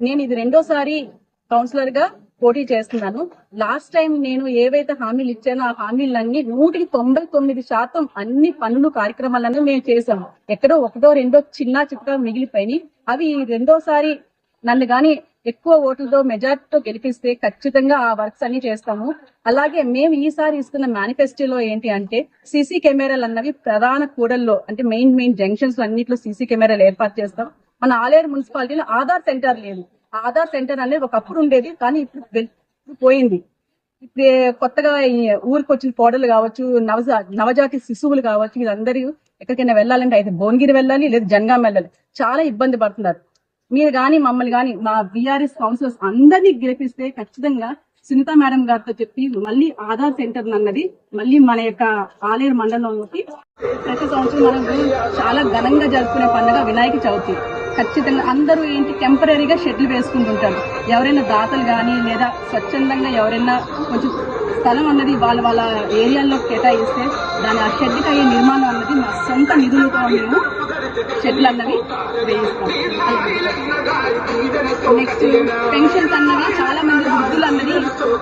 నేను ఇది రెండోసారి కౌన్సిలర్గా పోటీ చేస్తున్నాను. లాస్ట్ టైం నేను ఏవైతే హామీలు ఇచ్చానో ఆ హామీలన్నీ నూటికి తొంభై తొమ్మిది శాతం అన్ని పనులు కార్యక్రమాలను మేము చేసాము ఎక్కడో ఒకటో రెండో చిన్న చిక్క మిగిలిపోయి అవి రెండోసారి నన్ను గాని ఎక్కువ ఓట్లతో మెజార్టీతో గెలిపిస్తే ఖచ్చితంగా ఆ వర్క్స్ అన్ని చేస్తాము. అలాగే మేము ఈసారి ఇస్తున్న మేనిఫెస్టోలో ఏంటి అంటే సీసీ కెమెరాలు అన్నవి ప్రధాన కూడల్లో అంటే మెయిన్ మెయిన్ జంక్షన్స్ అన్నిట్లో సీసీ కెమెరాలు ఏర్పాటు చేస్తాం. మన ఆలేరు మున్సిపాలిటీలో ఆధార్ సెంటర్ లేదు. ఆధార్ సెంటర్ అనేది ఒకప్పుడు ఉండేది కానీ ఇప్పుడు పోయింది. ఇప్పుడు కొత్తగా ఊరికి వచ్చిన కోడలు కావచ్చు నవజా నవజాతి శిశువులు కావచ్చు వీళ్ళందరూ ఎక్కడికైనా వెళ్ళాలంటే అయితే భువనగిరి వెళ్ళాలి లేదా జనగాం వెళ్ళాలి. చాలా ఇబ్బంది పడుతున్నారు. మీరు కానీ మమ్మల్ని కానీ మా బీఆర్ఎస్ కౌన్సిలర్స్ అందరినీ గెలిపిస్తే ఖచ్చితంగా సునీత మేడం గారితో చెప్పి మళ్ళీ ఆధార్ సెంటర్ అన్నది మళ్ళీ మన యొక్క ఆలేరు మండలంలోకి ప్రతి సంవత్సరం మనం చాలా ఘనంగా జరుపుకునే పండుగ వినాయక చవితి. ఖచ్చితంగా అందరూ ఏంటి టెంపరీగా షెడ్లు వేసుకుంటుంటారు. ఎవరైనా దాతలు కానీ లేదా స్వచ్ఛందంగా ఎవరైనా కొంచెం స్థలం అన్నది వాళ్ళ వాళ్ళ ఏరియాల్లో కేటాయిస్తే దాని ఆ షెడ్కి అయ్యే నిర్మాణం అన్నది మా సొంత నిధులతో మేము షెడ్లు అన్నవి వేయిస్తాం. నెక్స్ట్ పెన్షన్స్ అన్నవి చాలా మంది వృద్ధులు అన్నది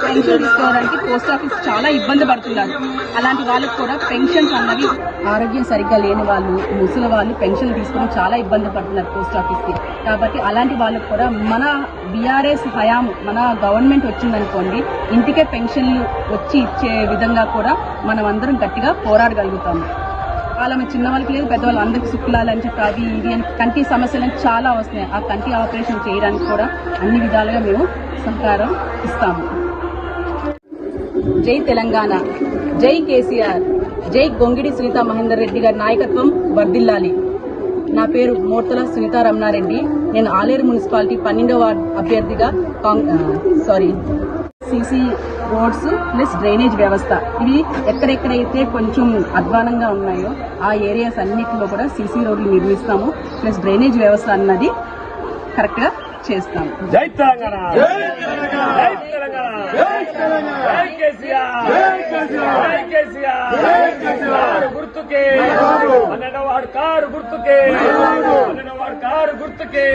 పెన్షన్ తీసుకోవడానికి పోస్ట్ ఆఫీస్ చాలా ఇబ్బంది పడుతున్నారు. అలాంటి వాళ్ళకి కూడా పెన్షన్స్ అన్నవి ఆరోగ్యం సరిగ్గా లేని వాళ్ళు ముసలి వాళ్ళు పెన్షన్ తీసుకోవడం చాలా ఇబ్బంది పడుతున్నారు పోస్ట్ ఆఫీస్కి కాబట్టి అలాంటి వాళ్ళకి కూడా మన బీఆర్ఎస్ హయాం మన గవర్నమెంట్ వచ్చిందనుకోండి ఇంటికే పెన్షన్లు వచ్చి ఇచ్చే విధంగా కూడా మనం అందరం గట్టిగా పోరాడగలుగుతాము. వాళ్ళ మంది చిన్న వాళ్ళకి లేదు పెద్దవాళ్ళు అందరికి శుక్లాలు అని చెప్పి అవి ఇవి అని కంటి సమస్యలు చాలా వస్తున్నాయి. ఆ కంటి ఆపరేషన్ చేయడానికి కూడా అన్ని విధాలుగా మేము సహకారం ఇస్తాము. జై తెలంగాణ. జై కేసీఆర్. జై గొంగిడి సునీత మహేందర్ రెడ్డి గారి నాయకత్వం వర్ధిల్లాలి. నా పేరు మోర్తల సునీత రమణారెడ్డి. నేను ఆలేరు మున్సిపాలిటీ పన్నెండవ వార్డు అభ్యర్థిగా Kong- sorry CC roads plus drainage వ్యవస్థ ఇవి ఎక్కడెక్కడైతే కొంచెం అధ్వానంగా ఉన్నాయో ఆ ఏరియాస్ అన్నిటిలో కూడా సీసీ రోడ్లు నిర్మిస్తాము ప్లస్ డ్రైనేజ్ వ్యవస్థ అన్నది కరెక్ట్గా చేస్తాము జై తెలంగాణ జై తెలంగాణ జై తెలంగాణ జై తెలంగాణ జై కేసీఆర్ జై కేసీఆర్ జై కేసీఆర్ జై కేసీఆర్ గుర్తుకే కారు గుర్తుకే కారు గుర్తుకే